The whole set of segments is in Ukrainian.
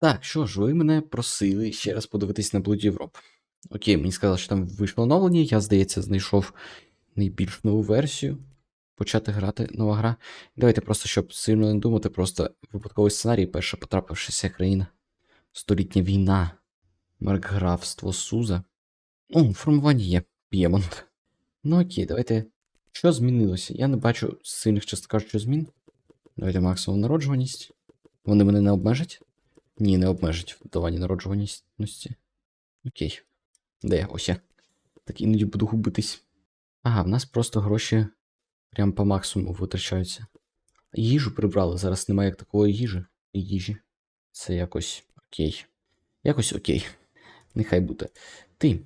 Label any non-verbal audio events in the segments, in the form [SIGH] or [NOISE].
Так, що ж, ви мене просили ще раз подивитись на Blood Europe. Окей, мені сказали, що там вийшло оновлення, я, здається, знайшов найбільш нову версію. Почати грати нова гра. Давайте просто, щоб сильно не думати, просто випадковий сценарій, перша потрапившися країна. Столітня війна. Маркграфство Суза. Ну, формування є. П'ємонт. Ну окей, давайте. Що змінилося? Я не бачу сильних, часто кажучи, змін. Давайте максимум народжуваність. Вони мене не обмежать? Ні, не обмежать в додаванні народжуваності. Окей. Де я? Ось я. Так іноді буду губитись. Ага, в нас просто гроші прям по максимуму витрачаються. Їжу прибрали, зараз немає як такої їжі. Їжі. Це якось окей. Якось окей. Нехай буде. Ти,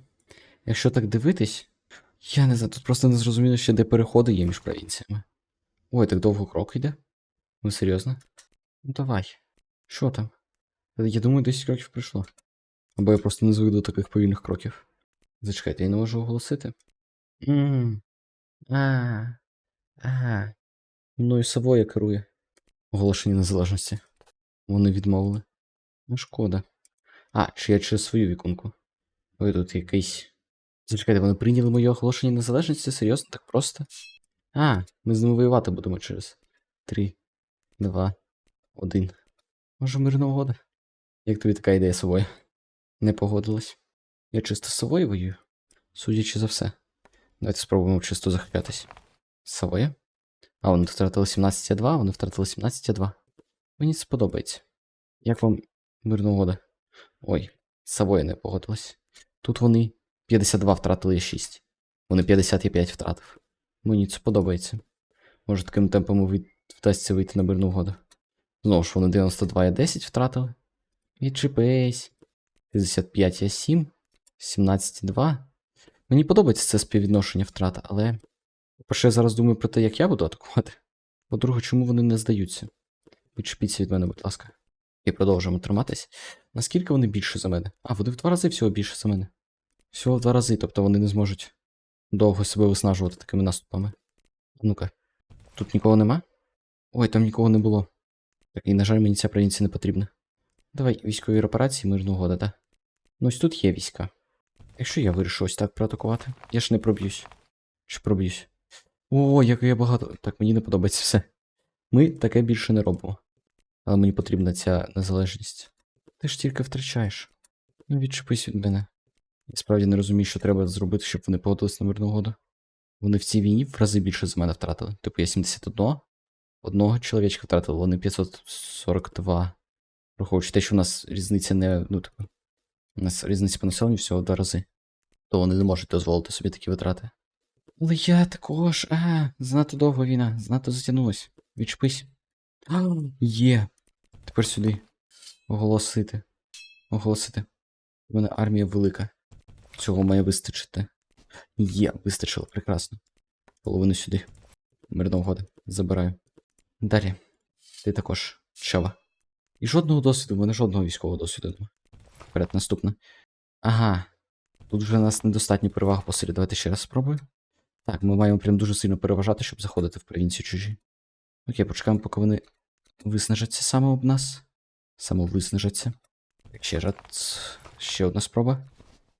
якщо так дивитись, я не знаю, тут просто не зрозуміло ще, де переходи є між провінціями. Ой, так довго крок йде? Ви серйозно? Ну давай. Що там? Я думаю, 10 кроків пройшло. Або я просто не звик до таких повільних кроків. Зачекайте, я не можу оголосити. Ммм. А. А. Мною Савоя керує. Оголошення незалежності. Вони відмовили. Ну, шкода. А, чи я через свою вікунку? Ой, тут якийсь. Зачекайте, вони прийняли моє оголошення незалежності? Серйозно? Так просто? А, ми з ними воювати будемо через. Три, два, один. Може, мирна угода? Як тобі така ідея совою? Не погодилась. Я чисто з совою воюю, судячи за все. Давайте спробуємо чисто захищатись. Совоя? А, вони втратили 17,2, вони втратили 17,2. Мені це подобається. Як вам мирна угода? Ой, Савоя не погодилась. Тут вони 52 втратили 6. Вони 55 втратив. Мені це подобається. Може таким темпом вдасться вийти на мирну угоду. Знову ж вони 92 я 10 втратили. Відчепись. 55 я 7. 17,2. Мені подобається це співвідношення втрат, але. По-перше, я зараз думаю про те, як я буду атакувати. По-друге, чому вони не здаються? Відчепіться від мене, будь ласка. І продовжуємо триматись. Наскільки вони більше за мене? А, вони в два рази всього більше за мене. Всього в два рази, тобто вони не зможуть довго себе виснажувати такими наступами. Ну-ка, тут нікого нема? Ой, там нікого не було. Так, і, на жаль, мені ця провінція не потрібна. Давай військові операції, мирну угода, так? Ну ось тут є війська. Якщо я вирішу ось так проатакувати, я ж не проб'юсь. Чи проб'юсь? О, як я багато. Так, мені не подобається все. Ми таке більше не робимо. Але мені потрібна ця незалежність. Ти ж тільки втрачаєш. Ну, відчепись від мене. Я справді не розумію, що треба зробити, щоб вони погодились на мирну угоду. Вони в цій війні в рази більше за мене втратили. Типу я 71, одного чоловічка втратили, вони 542. Враховуючи те, що у нас різниця не. Ну, типу, у нас різниця по населенню всього два рази. То вони не можуть дозволити собі такі витрати. Але я також. А, занадто довго війна, занадто затягнулась. Відчепись. Є. Тепер сюди. Оголосити. Оголосити. У мене армія велика. Цього має вистачити. Є, вистачило, прекрасно. Половину сюди. Мирна угода. Забираю. Далі. Ти також. Чава. І жодного досвіду, в мене жодного військового досвіду немає. Вперед, наступне. Ага. Тут вже у нас недостатньо переваг по силі. Давайте ще раз спробую. Так, ми маємо прям дуже сильно переважати, щоб заходити в провінцію чужі. Окей, почекаємо, поки вони виснажаться саме об нас. Самовиснажаться. Так, ще раз. Ще одна спроба.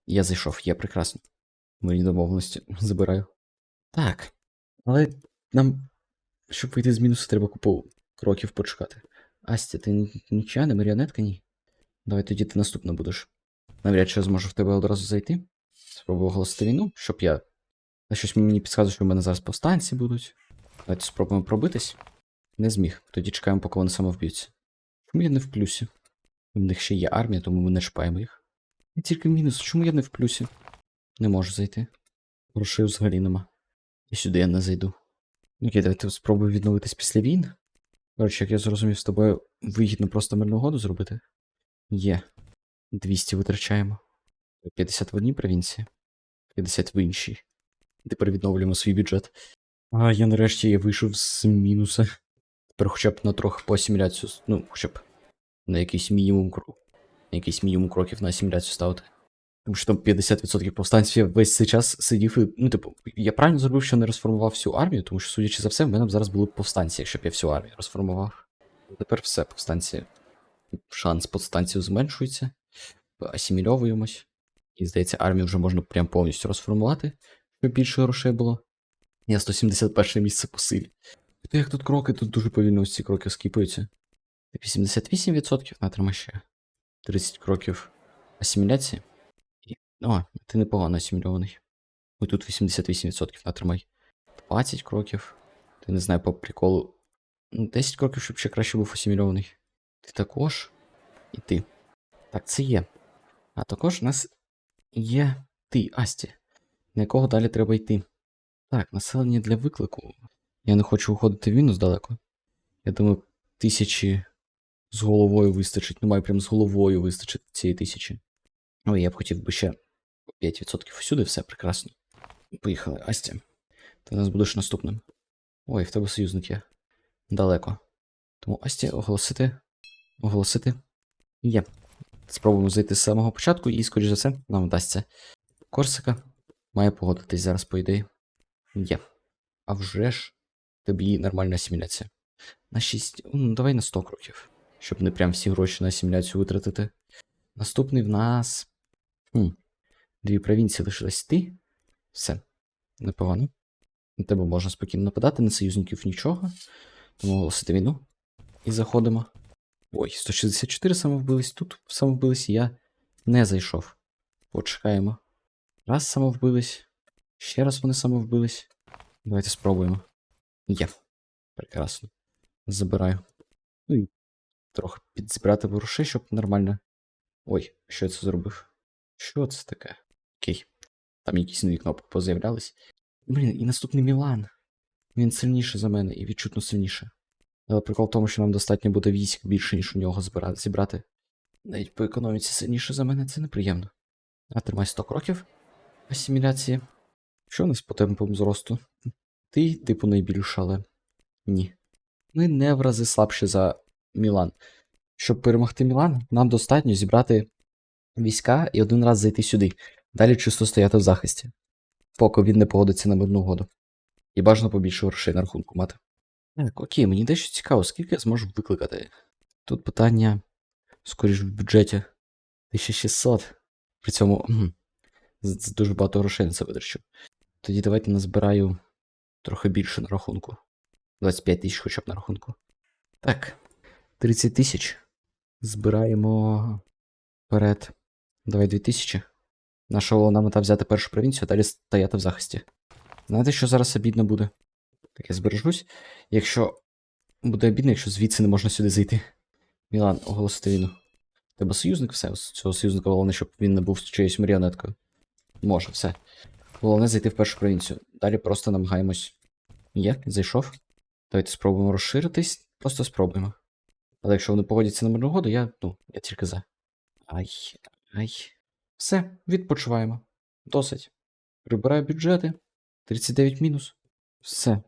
Я зайшов, є прекрасно. Мої домовленості [LAUGHS] забираю. Так. Але нам, щоб вийти з мінусу, треба купу кроків почекати. Астя, ти ні- нічия, не маріонетка, ні? Давай тоді ти наступна будеш. Навряд чи я зможу в тебе одразу зайти. Спробую оголосити війну, щоб я. А щось мені підказує, що в мене зараз повстанці будуть. Давайте спробуємо пробитись. Не зміг. Тоді чекаємо, поки вони самовб'ються. Чому я не в плюсі? У них ще є армія, тому ми не чіпаємо їх. І тільки мінус, чому я не в плюсі? Не можу зайти. Грошей взагалі нема. І сюди я не зайду. Окей, давайте спробую відновитись після війн. Коротше, як я зрозумів, з тобою вигідно просто мирну угоду зробити. Є. 200 витрачаємо. 50 в одній провінції, 50 в іншій. Тепер відновлюємо свій бюджет. А я нарешті я вийшов з мінуса. Тепер хоча б на трохи по асиміляцію, ну, хоча б на якийсь мінімум кроків. На якийсь мінімум кроків на асиміляцію ставити. Тому що там 50% повстанців весь цей час сидів і. Ну, типу, я правильно зробив, що не розформував всю армію, тому що, судячи за все, в мене б зараз були повстанці, якщо б я всю армію розформував. Тепер все, повстанці шанс подстанцію зменшується, асимільовуємось. І здається, армію вже можна прям повністю розформувати, щоб більше грошей було. Я 171 місце по силі. Та як тут кроки, тут дуже повільно ось ці кроки скіпаються. 88% натрима ще. 30 кроків асиміляції. О, ти непогано асимільований. Ой, тут 88% натримай. 20 кроків. Ти не знаю, по приколу. Ну, 10 кроків, щоб ще краще був асимільований. Ти також. І ти. Так, це є. А також у нас є ти, Асті, на якого далі треба йти. Так, населення для виклику. Я не хочу уходити в мінус далеко. Я думаю, тисячі з головою вистачить. Ну, має прям з головою вистачить цієї тисячі. Ой, я б хотів би ще 5% усюди, все прекрасно. Поїхали, Астя. Ти у нас будеш наступним. Ой, в тебе союзник є. Далеко. Тому Асті оголосити. Оголосити. Є. Спробуємо зайти з самого початку, і, скоріш за все, нам вдасться. Корсика має погодитись зараз, по ідеї. Є. А вже ж, тобі нормальна асиміляція. На 6. Ну, давай на 100 кроків. Щоб не прям всі гроші на асиміляцію витратити. Наступний в нас. Хм. Дві провінції лишилась ти. Все. Непогано. На тебе можна спокійно нападати, на союзників нічого. Тому оголосити війну. І заходимо. Ой, 164 самовбились. Тут самовбились, я не зайшов. Почекаємо. Раз самовбились. Ще раз вони самовбились. Давайте спробуємо. Є. Прекрасно. Забираю. Ну і трохи підзбирати грошей, щоб нормально. Ой, що я це зробив? Що це таке? Там якісь нові кнопки поз'являлись. Блін, і наступний Мілан. Він сильніший за мене і відчутно сильніше. Але прикол в тому, що нам достатньо буде військ більше, ніж у нього збирати, зібрати. Навіть по економіці сильніше за мене, це неприємно. А тримай 100 кроків асиміляції. Що у нас по темпам зросту? Ти, типу, найбільше, але ні. Ми не в рази слабші за Мілан. Щоб перемогти Мілан, нам достатньо зібрати війська і один раз зайти сюди. Далі чисто стояти в захисті. Поки він не погодиться на мирну угоду. І бажано побільше грошей на рахунку мати. Так, окей, мені дещо цікаво, скільки я зможу викликати. Тут питання, скоріш в бюджеті 1600. При цьому з дуже багато грошей на це витрачу. Тоді давайте назбираю трохи більше на рахунку. 25 тисяч хоча б на рахунку. Так, 30 тисяч. Збираємо вперед. Давай 2000. Наша головна мета взяти першу провінцію, а далі стояти в захисті. Знаєте, що зараз обідно буде? Так, я збережусь. Якщо буде обідно, якщо звідси не можна сюди зайти. Мілан, оголосити війну. Тебе союзник, все. Цього союзника головне, щоб він не був чиєюсь маріонеткою. Може, все. Головне зайти в першу провінцію. Далі просто намагаємось. Є, зайшов. Давайте спробуємо розширитись. Просто спробуємо. Але якщо вони погодяться на мирну угоду, я, ну, я тільки за. Ай, ай. Все, відпочиваємо. Досить. Прибираю бюджети. 39 мінус. Все.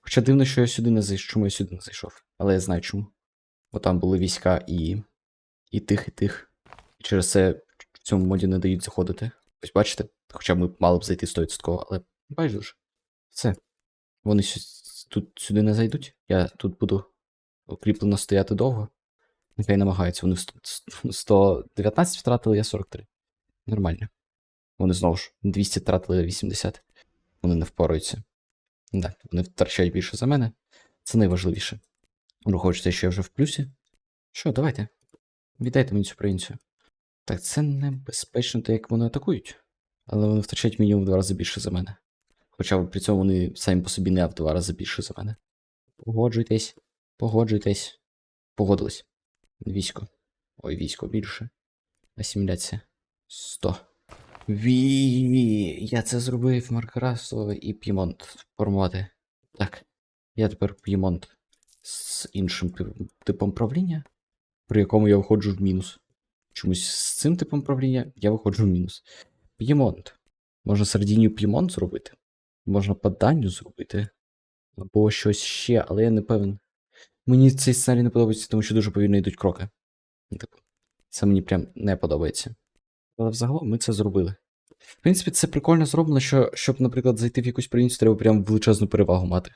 Хоча дивно, що я сюди не зайшов. Чому я сюди не зайшов? Але я знаю чому. Бо там були війська і. і тих, і тих. І через це в цьому моді не дають заходити. Ось бачите? Хоча ми мали б зайти 100%, але байдуже. Все. Вони тут сюди не зайдуть. Я тут буду укріплено стояти довго. Нехай намагаються. Вони в 119 втратили, я 43. Нормально. Вони знову ж 200 втратили 80. Вони не впораються. Да, вони втрачають більше за мене. Це найважливіше. Враховуючи, що я вже в плюсі. Що, давайте. Віддайте мені цю провінцію. Так, це небезпечно, те, як вони атакують. Але вони втрачають мінімум в два рази більше за мене. Хоча при цьому вони самі по собі не в два рази більше за мене. Погоджуйтесь, погоджуйтесь. Погодились. Військо. Ой, військо більше. Асиміляція. 100. Ві. Я це зробив Маркрасово і П'ємонт формувати. Так. Я тепер П'ємонт з іншим типом правління, при якому я виходжу в мінус. Чомусь з цим типом правління я виходжу в мінус. П'ємонт. Можна Сардінію П'ємонт зробити. Можна Паданню зробити. Або щось ще, але я не певен. Мені цей сценарій не подобається, тому що дуже повільно йдуть кроки. Типу, це мені прям не подобається. Але взагалом ми це зробили. В принципі, це прикольно зроблено, що, щоб, наприклад, зайти в якусь провінцію, треба прям величезну перевагу мати.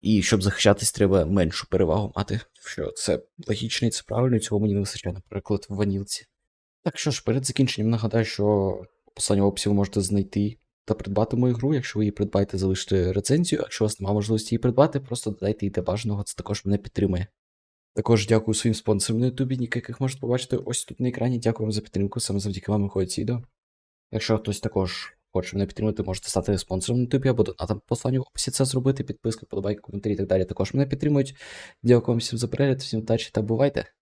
І щоб захищатись, треба меншу перевагу мати. Що це логічно і це правильно, і цього мені не вистачає, наприклад, в ванілці. Так що ж, перед закінченням нагадаю, що в описі ви можете знайти та придбати мою гру. Якщо ви її придбаєте, залиште рецензію. Якщо у вас немає можливості її придбати, просто додайте її до бажаного, це також мене підтримує. Також дякую своїм спонсорам на Ютубі, яких можете побачити ось тут на екрані. Дякую вам за підтримку, саме завдяки вам виходить відео. Якщо хтось також хоче мене підтримати, можете стати спонсором на Ютубі або донатом по посланню в описі це зробити. Підписка, подобайки, коментарі і так далі також мене підтримують. Дякую вам всім за перегляд, всім удачі та бувайте!